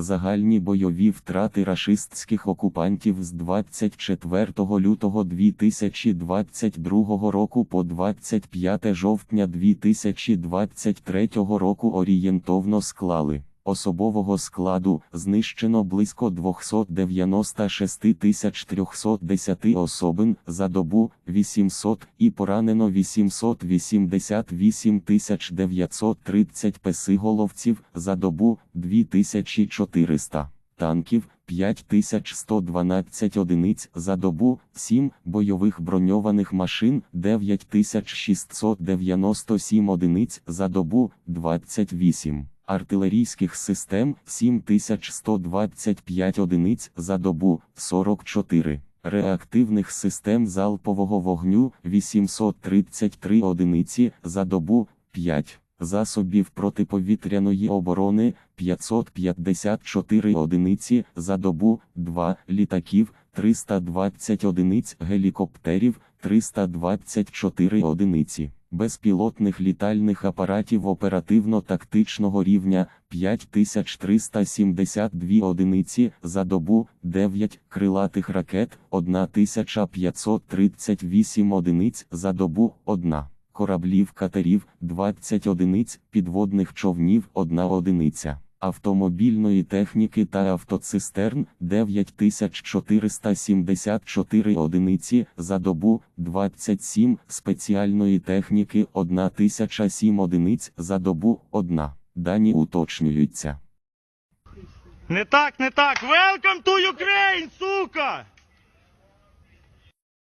Загальні бойові втрати рашистських окупантів з 24 лютого 2022 року по 25 жовтня 2023 року орієнтовно склали. Особового складу знищено близько 296 310 особин за добу 800 і поранено 888 930 песиголовців за добу 2400 танків 5112 одиниць за добу, 7 бойових броньованих машин 9697 одиниць за добу, 28 артилерійських систем 7125 одиниць за добу, 44 реактивних систем залпового вогню 833 одиниці за добу, 5 засобів протиповітряної оборони 554 одиниці за добу, 2 літаків, 320 одиниць гелікоптерів, 324 одиниці безпілотних літальних апаратів оперативно-тактичного рівня 5372 одиниці за добу, 9 крилатих ракет, 1538 одиниць за добу, 1 кораблів катерів 20 одиниць, підводних човнів 1 одиниця, автомобільної техніки та автоцистерн 9474 одиниці за добу, 27 спеціальної техніки 1007 одиниць за добу 1. Дані уточнюються. Не так, не так. Welcome to Ukraine, сука!